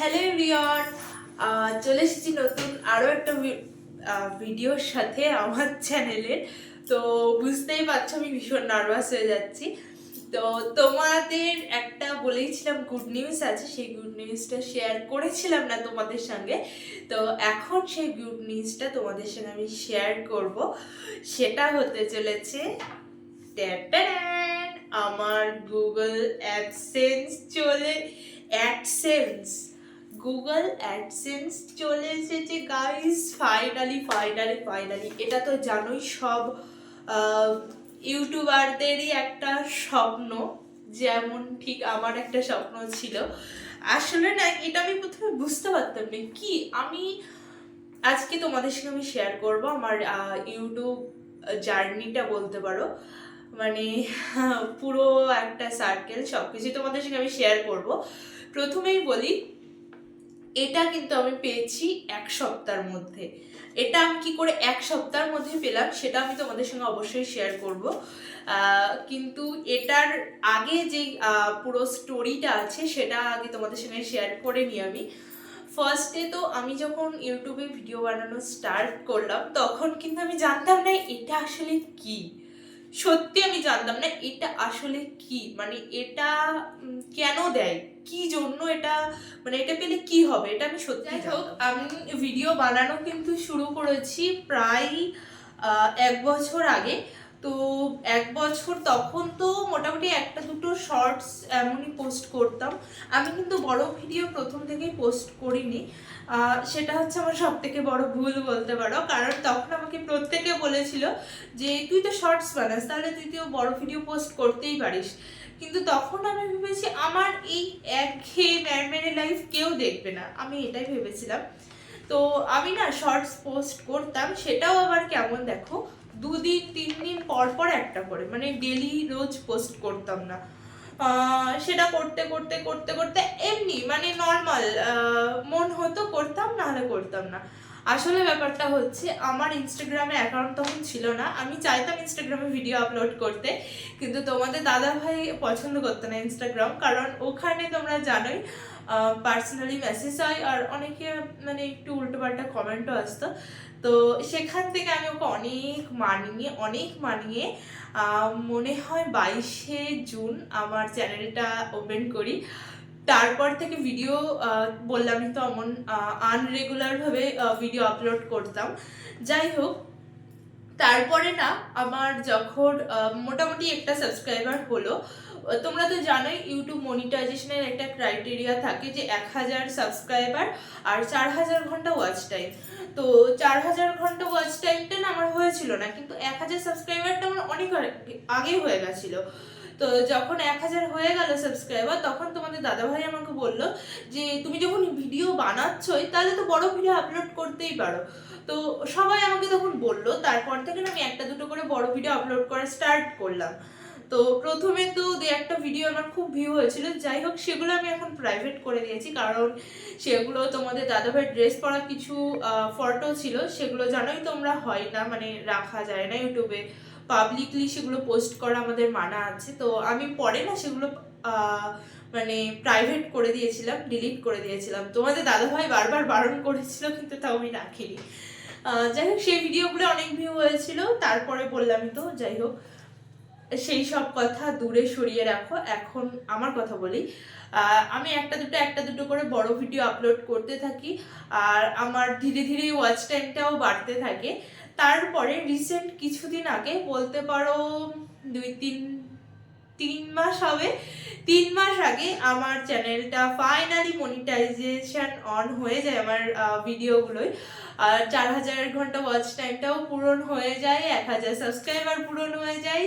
Hello everyone চলে এসেছি নতুন আরও একটা ভিডিওর সাথে আমার চ্যানেলের তো বুঝতেই পারছ আমি ভীষণ নার্ভাস হয়ে যাচ্ছি। তো তোমাদের একটা বলেইছিলাম গুড নিউজ আছে, সেই গুড নিউজটা শেয়ার করেছিলাম না তোমাদের সঙ্গে। তো এখন সেই গুড নিউজটা তোমাদের সঙ্গে আমি শেয়ার করব। সেটা হতে চলেছে! আমার গুগল অ্যাডসেন্স চলে অ্যাডসেন্স গুগল অ্যাডসেন্স চলে এসেছে গাইস ফাইনালি ফাইনালি ফাইনালি এটা তো জানোই সব ইউটিউবারদেরই একটা স্বপ্ন, যেমন ঠিক আমার একটা স্বপ্ন ছিল। আসলে না, এটা আমি প্রথমে বুঝতে পারতাম না। কি, আমি আজকে তোমাদের সঙ্গে আমি শেয়ার করব আমার ইউটিউব জার্নিটা বলতে পারো। মানে পুরো একটা সার্কেল সব কিছু তোমাদের সঙ্গে আমি শেয়ার করব। প্রথমেই বলি এটা কিন্তু আমি পেয়েছি এক সপ্তাহের মধ্যে। এটা আমি কি করে এক সপ্তাহের মধ্যে পেলাম, সেটা আমি তোমাদের সঙ্গে অবশ্যই শেয়ার করব। কিন্তু এটার আগে যে পুরো স্টোরিটা আছে, সেটা আগে তোমাদের সঙ্গে শেয়ার করে নিই আমি। ফার্স্টে তো আমি যখন ইউটিউবে ভিডিও বানানো স্টার্ট করলাম, তখন কিন্তু আমি জানতাম না এটা আসলে কি। সত্যি আমি জানতাম না এটা আসলে কি মানে এটা কেন দেয়? কি জন্য এটা মানে এটা পেলে কি হবে এটা আমি সত্যি হোক আমি ভিডিও বানানো কিন্তু শুরু করেছি প্রায় এক বছর আগে। তো এক বছর তখন তো মোটামুটি একটা দুটো শর্টস এমনই পোস্ট করতাম। আমি কিন্তু বড় ভিডিও প্রথম থেকেই পোস্ট করিনি। সেটা হচ্ছে আমার সব থেকে বড় ভুল বলতে পারো। কারণ তখন আমাকে প্রত্যেকে বলেছিল যে তুই তো শর্টস বানাস তাহলে তুই তো বড় ভিডিও পোস্ট করতেই পারিস। কিন্তু তখন আমি ভেবেছি, আমার এই একঘেয়ে ম্যারমেরে লাইফ কেউ দেখবে না। আমি এটাই ভেবেছিলাম। তো আমি না শর্টস পোস্ট করতাম, সেটাও আবার কেমন দেখো, দুদিন তিন দিন পর পর একটা করে মানে ডেলি রোজ পোস্ট করতাম না। সেটা করতে করতে করতে করতে এমনি মানে নর্মাল মন হতো করতাম না হলে করতাম না। আসলে ব্যাপারটা হচ্ছে, আমার ইনস্টাগ্রামে অ্যাকাউন্ট তখন ছিল না। আমি চাইতাম ইনস্টাগ্রামে ভিডিও আপলোড করতে, কিন্তু তোমাদের দাদা ভাই পছন্দ করতো না ইনস্টাগ্রাম কারণ ওখানে তোমরা জানোই পার্সোনালি মেসেজ হয় আর অনেকে মানে একটু উল্টোপাল্টা কমেন্টও আসতো। তো সেখান থেকে আমি ওকে অনেক মানিয়ে অনেক মানিয়ে মনে হয় বাইশে জুন আমার চ্যানেলটা ওপেন করি। তারপর থেকে ভিডিও বললামই তো এমন আনরেগুলারভাবে ভিডিও আপলোড করতাম। যাই হোক, তারপরে না, আমার যখন মোটামুটি একটা সাবস্ক্রাইবার হলো তোমরা তো জানোই ইউটিউব মনিটাইজেশনের একটা ক্রাইটেরিয়া থাকে যে এক হাজার সাবস্ক্রাইবার আর চার হাজার ঘণ্টা ওয়াচ টাইম তো চার হাজার ঘণ্টা ওয়াচ টাইমটা না আমার হয়েছিল না, কিন্তু এক হাজার সাবস্ক্রাইবারটা আমার অনেক আগে- হয়ে গেছিল। তো যখন এক হাজার হয়ে গেল সাবস্ক্রাইবার তখন তোমাদের দাদাভাই আমাকে বলল যে, তুমি যখন ভিডিও বানাচ্ছই, তাহলে তো বড় ভিডিও আপলোড করতেই পারো। তো সবাই আমাকে তখন বলল, তারপর থেকে আমি একটা দুটো করে বড় ভিডিও আপলোড করা স্টার্ট করলাম। তো প্রথমে তো দু একটা ভিডিও আমার খুব ভিউ হয়েছিল। যাই হোক, সেগুলো আমি এখন প্রাইভেট করে দিয়েছি। কারণ সেগুলো তোমাদের দাদাভাই ড্রেস পরা কিছু ফটো ছিল, সেগুলো জানোই তোমরা হয় না মানে রাখা যায় না ইউটিউবে পাবলিকলি সেগুলো পোস্ট করা আমাদের মানা আছে। তো আমি পরে না সেগুলো মানে প্রাইভেট করে দিয়েছিলাম ডিলিট করে দিয়েছিলাম। তোমাদের দাদাভাই বারবার বারণ করেছিল, কিন্তু তাও আমি রাখিনি। যাই হোক, সেই ভিডিওগুলো অনেক ভিউ হয়েছিল, তারপরে বললামই তো, যাই হোক। সেই সব কথা দূরে সরিয়ে রাখো, এখন আমার কথা বলি। আমি একটা দুটো একটা দুটো করে বড় ভিডিও আপলোড করতে থাকি, আর আমার ধীরে ধীরে ওয়াচ টাইমটাও বাড়তে থাকে। তারপরে রিসেন্ট কিছুদিন আগে বলতে পারো দুই তিন তিন মাস হবে, তিন মাস আগে আমার চ্যানেলটা ফাইনালি মনিটাইজেশন অন হয়ে যায় আমার ভিডিওগুলোয় আর চার হাজার ঘণ্টা ওয়াচ টাইমটাও পূরণ হয়ে যায়, এক হাজার সাবস্ক্রাইবার পূরণ হয়ে যায়।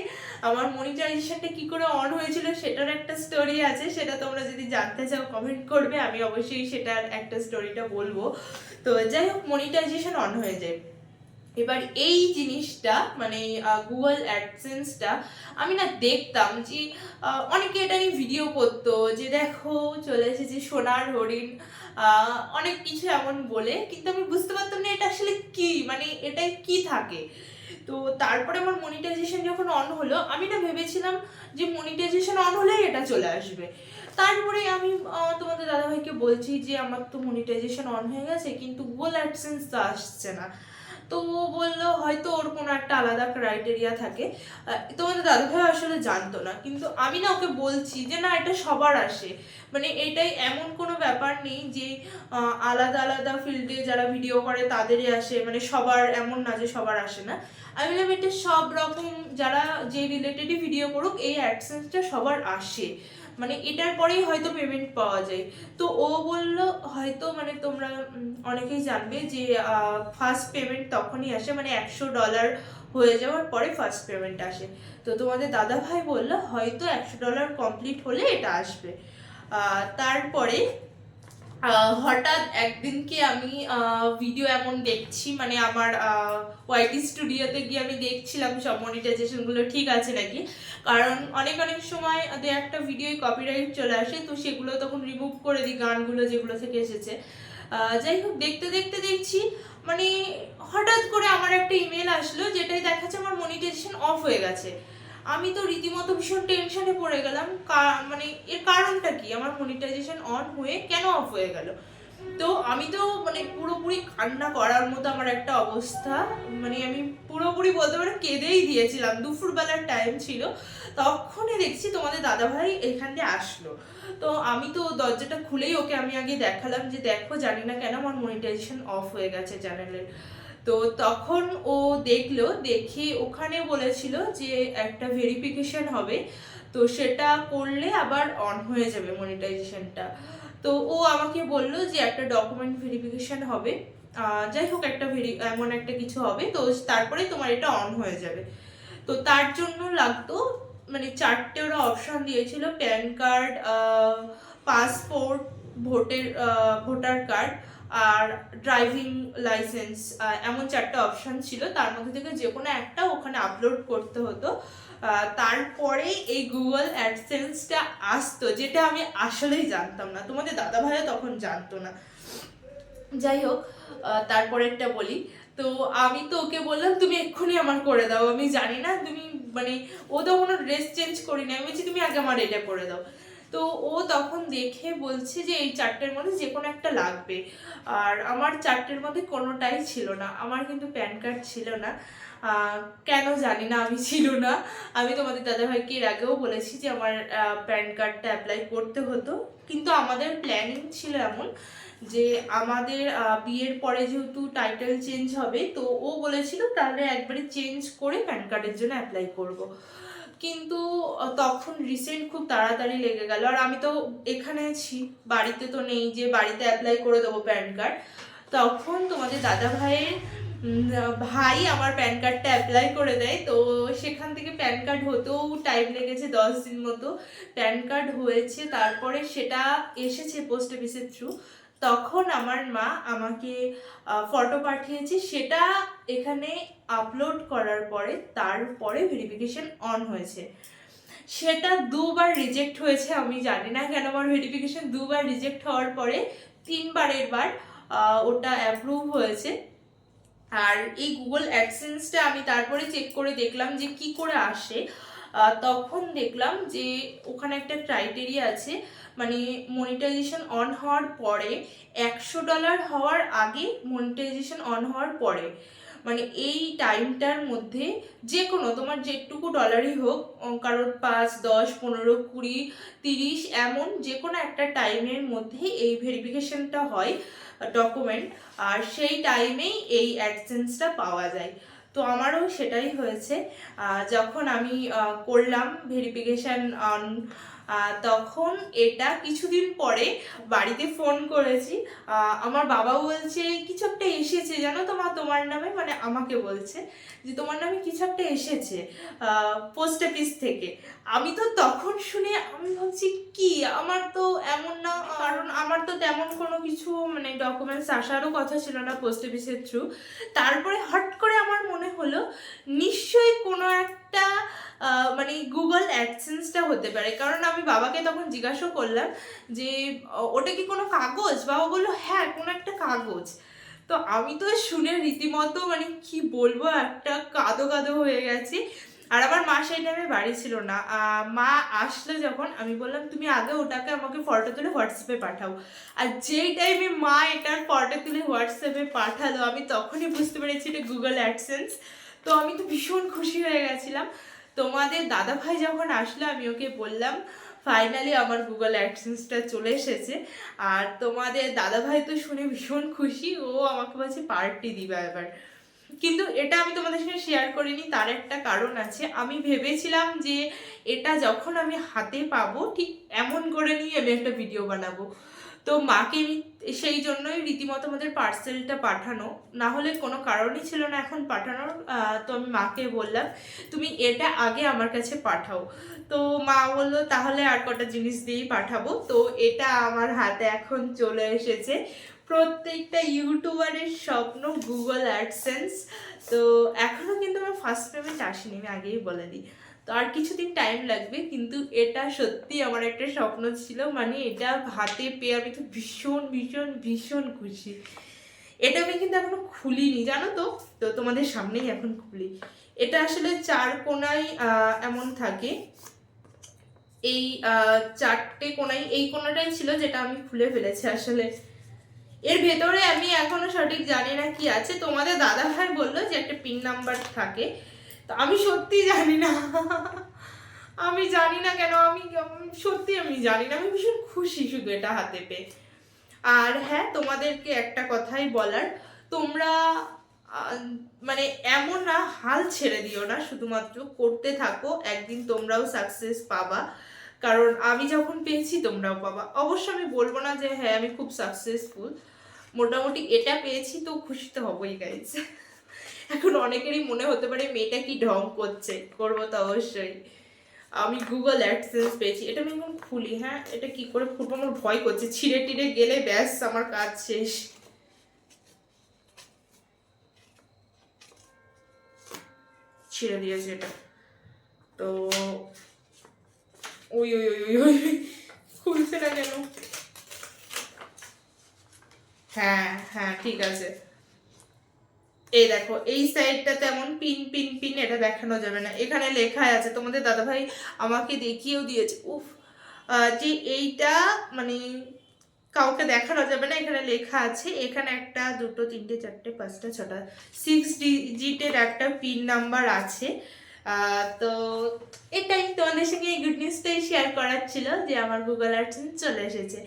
আমার মনিটাইজেশনটা কি করে অন হয়েছিল সেটার একটা স্টোরি আছে, সেটা তোমরা যদি জানতে চাও কমেন্ট করবে, আমি অবশ্যই সেটার একটা স্টোরিটা বলব। তো যাই হোক মনিটাইজেশন অন হয়ে যায়। এবার এই জিনিসটা মানে গুগল অ্যাডসেন্সটা আমি না দেখতাম যে অনেকে এটা নিয়ে ভিডিও করতো যে, দেখো, চলে এসেছে সোনার হরিণ। অনেক কিছু এমন বলে, কিন্তু আমি বুঝতে পারতাম না এটা আসলে কি মানে এটাই কি থাকে। তো তারপরে আমার মনিটাইজেশন যখন অন হলো, আমি না ভেবেছিলাম যে মনিটাইজেশন অন হলেই এটা চলে আসবে। তারপরে আমি তোমাদের দাদাভাইকে বলছি যে, আমার তো মনিটাইজেশন অন হয়ে গেছে, কিন্তু গুগল অ্যাডসেন্স তো আসছে না। তো ও বলল, হয়তো ওর কোনো একটা আলাদা ক্রাইটেরিয়া থাকে। তোমাদের দাদাভাই আসলে জানতো না, কিন্তু আমি না ওকে বলছি যে, না, এটা সবার আসে। মানে এটাই এমন কোনো ব্যাপার নেই যে আলাদা আলাদা ফিল্ডে যারা ভিডিও করে তাদেরই আসে মানে সবার এমন না যে সবার আসে না। আমি বললাম এটা সব রকম যারা যে রিলেটেডই ভিডিও করুক, এই অ্যাডসেন্সটা সবার আসে। মানে এটার পরেই হয়তো পেমেন্ট পাওয়া যায়। তো ও বলল, হয়তো মানে তোমরা অনেকেই জানবে যে ফার্স্ট পেমেন্ট তখনই আসে মানে একশো ডলার হয়ে যাওয়ার পরে ফার্স্ট পেমেন্ট আসে। তো তোমাদের দাদা ভাই বলল, হয়তো একশো ডলার কমপ্লিট হলে এটা আসবে। তারপরে হঠাৎ একদিনকে আমি ভিডিও এমন দেখছি মানে আমার ওয়াইটি স্টুডিওতে গিয়ে আমি দেখছিলাম সব মনিটাইজেশনগুলো ঠিক আছে নাকি? কারণ অনেক অনেক সময় দু একটা ভিডিওয় কপিরাইট চলে আসে, তো সেগুলো তখন রিমুভ করে দিই গানগুলো যেগুলো থেকে এসেছে। যাই হোক, দেখতে দেখতে দেখছি মানে হঠাৎ করে আমার একটা ইমেল আসলো, যেটাই দেখাচ্ছে আমার মনিটাইজেশন অফ হয়ে গেছে। আমি তো রীতিমতো ভীষণ টেনশনে পড়ে গেলাম। মানে এর কারণটা কি? আমার মনিটাইজেশন অন হয়ে কেন অফ হয়ে গেল? তো আমি তো মানে পুরোপুরি কান্না করার মতো আমার একটা অবস্থা। মানে আমি পুরোপুরি বলতে পারো কেঁদেই দিয়েছিলাম। দুপুরবেলার টাইম ছিল। তখনই দেখছি তোমাদের দাদাভাই এখান দিয়ে আসলো। তো আমি তো দরজাটা খুলেই ওকে আমি আগে দেখালাম যে, দেখো, জানি না কেন আমার মনিটাইজেশন অফ হয়ে গেছে চ্যানেলের তো তখন ও দেখল, দেখে ওখানে বলেছিল যে একটা ভেরিফিকেশন হবে। তো সেটা করলে আবার অন হয়ে যাবে মনিটাইজেশনটা তো ও আমাকে বলল যে একটা ডকুমেন্ট ভেরিফিকেশন হবে। যাই হোক একটা ভেরি এমন একটা কিছু হবে। তো তারপরে তোমার এটা অন হয়ে যাবে। তো তার জন্য লাগতো মানে চারটে ওরা অপশান দিয়েছিল প্যান কার্ড পাসপোর্ট ভোটের ভোটার কার্ড আর ড্রাইভিং লাইসেন্স এমন চারটে অপশন ছিল। তার মধ্যে থেকে যে কোনো একটা ওখানে আপলোড করতে হতো। তারপরে এই গুগল অ্যাডসেন্সটা আসতো, যেটা আমি আসলেই জানতাম না। তোমাদের দাদা ভাইও তখন জানতো না। যাই হোক তারপরেরটা বলি। তো আমি তো ওকে বললাম, তুমি এক্ষুনি আমার করে দাও। আমি জানি না, তুমি মানে ও তো কোনো ড্রেস চেঞ্জ করি না আমি বলছি, তুমি আগে আমার এটা করে দাও। তো ও তখন দেখে বলছে যে এই চারটের মধ্যে যে কোনো একটা লাগবে। আর আমার চারটের মধ্যে কোনোটাই ছিল না। আমার কিন্তু প্যান কার্ড ছিল না। কেন জানি না, আমি ছিল না। আমি তোমাদের দাদাভাইকে এর আগেও বলেছি যে আমার প্যান কার্ডটা অ্যাপ্লাই করতে হতো। কিন্তু আমাদের প্ল্যানিং ছিল এমন যে আমাদের বিয়ের পরে যেহেতু টাইটেল চেঞ্জ হবে, তো ও বলেছিল তাহলে একবারে চেঞ্জ করে প্যান কার্ডের জন্য অ্যাপ্লাই করব। কিন্তু তখন রিসেন্ট খুব তাড়াতাড়ি লেগে গেল। আর আমি তো এখানে আছি, বাড়িতে তো নেই যে বাড়িতে অ্যাপ্লাই করে দেবো প্যান কার্ড তখন তোমাদের দাদা ভাইয়ের ভাই আমার প্যান কার্ডটা অ্যাপ্লাই করে দেয়। তো সেখান থেকে প্যান কার্ড হতেও টাইম লেগেছে দশ দিন মতো। প্যান কার্ড হয়েছে, তারপরে সেটা এসেছে পোস্ট অফিসের থ্রু তখন আমার মা আমাকে ফটো পাঠিয়েছে। সেটা এখানে আপলোড করার পরে তারপরে ভেরিফিকেশন অন হয়েছে। সেটা দুবার রিজেক্ট হয়েছে, আমি জানি না কেন আমার ভেরিফিকেশন দুবার রিজেক্ট হওয়ার পরে তিনবারের বার ওটা অ্যাপ্রুভ হয়েছে। আর এই গুগল অ্যাডসেন্সটা আমি তারপরে চেক করে দেখলাম যে কি করে আসে। তখন দেখলাম যে ওখানে একটা ক্রাইটেরিয়া আছে মানে মনিটাইজেশন অন হওয়ার পরে, একশো ডলার হওয়ার আগে মনিটাইজেশন অন হওয়ার পরে মানে এই টাইমটার মধ্যে যে কোনো তোমার যেটুকু ডলারই হোক কারোর পাঁচ, দশ, পনেরো, কুড়ি, তিরিশ, এমন যে কোনো একটা টাইমের মধ্যে এই ভেরিফিকেশনটা হয় ডকুমেন্ট আর সেই টাইমেই এই অ্যাডসেন্সটা পাওয়া যায়। তো আমারও সেটাই হয়েছে। যখন আমি করলাম ভেরিফিকেশান অন তখন এটা কিছুদিন পরে বাড়িতে ফোন করেছি। আমার বাবা বলছে, কিছু একটা এসেছে। জানো তো মা, তোমার নামে? মানে আমাকে বলছে যে, তোমার নামে কিছু একটা এসেছে পোস্ট অফিস থেকে। আমি তো তখন শুনে, আমি ভাবছি, কি? আমার তো এমন না কারণ আমার তো তেমন কোনো কিছু মানে ডকুমেন্টস আসারও কথা ছিল না পোস্ট অফিসের থ্রু তারপরে হট করে আমার মনে হলো, নিশ্চয়ই কোনো একটা মানে গুগল অ্যাডসেন্সটা হতে পারে। কারণ আমি বাবাকে তখন জিজ্ঞাসা করলাম যে ওটা কি কোনো কাগজ? বাবা বলল হ্যাঁ কোনো একটা কাগজ। তো আমি তো শুনে রীতিমতো মানে কি বলব, একটা কাদো কাদো হয়ে গেছি। আর আমার মা সেই টাইমে বাড়ি ছিল না। মা আসলো যখন, আমি বললাম, তুমি আগে ওটাকে আমাকে ফটো তুলে হোয়াটসঅ্যাপে পাঠাও। আর যেই টাইমে মা এটার ফটো তুলে হোয়াটসঅ্যাপে পাঠালো, আমি তখনই বুঝতে পেরেছি এটা গুগল অ্যাডসেন্স তো আমি তো ভীষণ খুশি হয়ে গেছিলাম। তোমাদের দাদা ভাই যখন আসলো, আমি ওকে বললাম ফাইনালি আমার গুগল অ্যাডসেন্সটা চলে এসেছে। আর তোমাদের দাদা ভাই তো শুনে ভীষণ খুশি, ও আমাকে বলছে পার্টি দিবা এবার। কিন্তু এটা আমি তোমাদের সঙ্গে শেয়ার করিনি, তার একটা কারণ আছে। আমি ভেবেছিলাম যে এটা যখন আমি হাতে পাবো, ঠিক এমন করে নিয়ে আমি একটা ভিডিও বানাবো। তো মাকে সেই জন্যই রীতিমতো আমাদের পার্সেলটা পাঠানো। না হলে কোনো কারণই ছিল না এখন পাঠানোর। তো আমি মাকে বললাম, তুমি এটা আগে আমার কাছে পাঠাও। তো মা বলল, তাহলে আর কটা জিনিস দিয়েই পাঠাবো। তো এটা আমার হাতে এখন চলে এসেছে। প্রত্যেকটা ইউটিউবারের স্বপ্ন গুগল অ্যাডসেন্স তো এখনও কিন্তু আমার ফার্স্ট পেমেন্ট আসেনি, আমি আগেই বলে দিই। তো আর কিছুদিন টাইম লাগবে, কিন্তু এটা সত্যি আমার একটা স্বপ্ন ছিল। মানে এটা হাতে পেয়ে আমি তো ভীষণ ভীষণ ভীষণ খুশি। এটা আমি কিন্তু এখনও খুলিনি, জানো তো? তো তোমাদের সামনেই এখন খুলি। এটা আসলে চার কোনায় এমন থাকে। এই চারটে কোনায়, এই কোনাটাই ছিল যেটা আমি খুলে ফেলেছি আসলে। এর ভেতরে আমি এখনও সঠিক জানি না কি আছে। তোমাদের দাদা ভাই বলল যে একটা পিন নাম্বার থাকে। তো আমি সত্যি জানি না। আমি জানি না কেন, আমি সত্যি আমি জানি না, আমি ভীষণ খুশি শুধু এটা হাতে পেয়ে। আর হ্যাঁ তোমাদেরকে একটা কথাই বলার, তোমরা মানে এমন না, হাল ছেড়ে দিও না, শুধুমাত্র করতে থাকো, একদিন তোমরাও সাকসেস পাবা। কারণ আমি যখন পেয়েছি, তোমরাও পাবা। অবশ্য আমি বলব না যে হ্যাঁ আমি খুব সাকসেসফুল মোটামুটি এটা পেয়েছি, তো খুশি তো হবই গাইজ এখন অনেকেরই মনে হতে পারে মেয়েটা কি ঢং করছে, করব তো অবশ্যই। আমি গুগল অ্যাডসেন্স পেয়েছি, এটা আমি এখন খুলি হ্যাঁ এটা কি করে খুলবো আমার ভয় করছে, ছিঁড়ে টিড়ে গেলে ব্যাস আমার কাজ শেষ। ছিঁড়ে দিয়েছে এটা। তো ওই ওই ওই ওই ওই, খুলছে না কেন? হ্যাঁ হ্যাঁ ঠিক আছে। এই দেখো, এই সাইডটা তেমন পিন পিন পিন এটা দেখানো যাবে না। এখানে লেখা আছে, তোমাদের দাদাভাই আমাকে দেখিয়েও দিয়েছে। উফ যে এইটা মানে কাউকে দেখানো যাবে না, এখানে লেখা আছে, এখানে একটা, দুটো, তিনটে, চারটে, পাঁচটা, ছটা সিক্স ডিজিটের একটা পিন নাম্বার আছে। তো এটাই তোমাদের সঙ্গে এই গুড নিউজটাই শেয়ার করার ছিল যে আমার গুগল অ্যাডসেন্স চলে এসেছে।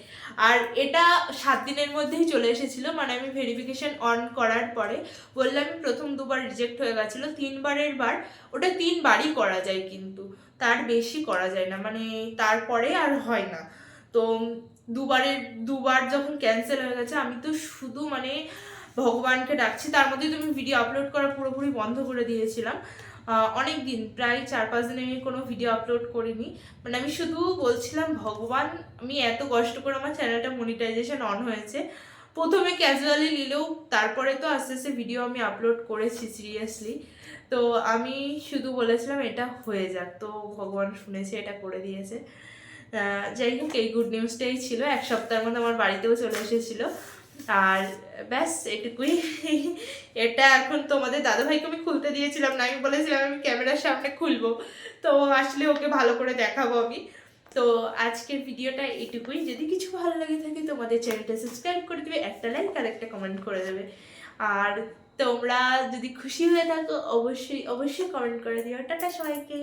আর এটা সাত দিনের মধ্যেই চলে এসেছিল মানে আমি ভেরিফিকেশন অন করার পরে বললাম প্রথম দুবার রিজেক্ট হয়ে গেছিল, তিনবারের বার ওটা তিনবারই করা যায় কিন্তু, তার বেশি করা যায় না মানে তারপরে আর হয় না। তো দুবারের দুবার যখন ক্যান্সেল হয়ে গেছে, আমি তো শুধু মানে ভগবানকে ডাকছি, তার মধ্যে তুমি ভিডিও আপলোড করা পুরোপুরি বন্ধ করে দিয়েছিলাম। অনেক দিন প্রায় চার পাঁচ দিন আমি কোনো ভিডিও আপলোড করিনি। মানে আমি শুধু বলছিলাম, ভগবান, আমি এত কষ্ট করে আমার চ্যানেলটা মনিটাইজেশন অন হয়েছে। প্রথমে ক্যাজুয়ালি নিলেও, তারপরে তো আস্তে আস্তে ভিডিও আমি আপলোড করেছি সিরিয়াসলি তো আমি শুধু বলেছিলাম, এটা হয়ে যাক। তো ভগবান শুনেছে, এটা করে দিয়েছে। যাই হোক, এই গুড নিউজটাই ছিল। এক সপ্তাহের মধ্যে আমার বাড়িতেও চলে এসেছিল। আর ব্যাস, এটুকুই। এটা এখন তোমাদের দাদাভাইকে আমি খুলতে দিয়েছিলাম না, আমি বলেছিলাম আমি ক্যামেরার সামনে খুলবো। তো আসলে ওকে ভালো করে দেখাবো আমি। তো আজকের ভিডিওটা এটুকুই। যদি কিছু ভালো লাগে থাকে, তোমাদের চ্যানেলটা সাবস্ক্রাইব করে দেবে, একটা লাইক আর একটা কমেন্ট করে দেবে। আর তোমরা যদি খুশি হয়ে থাকো, অবশ্যই অবশ্যই কমেন্ট করে দিও। টাটা সবাইকে।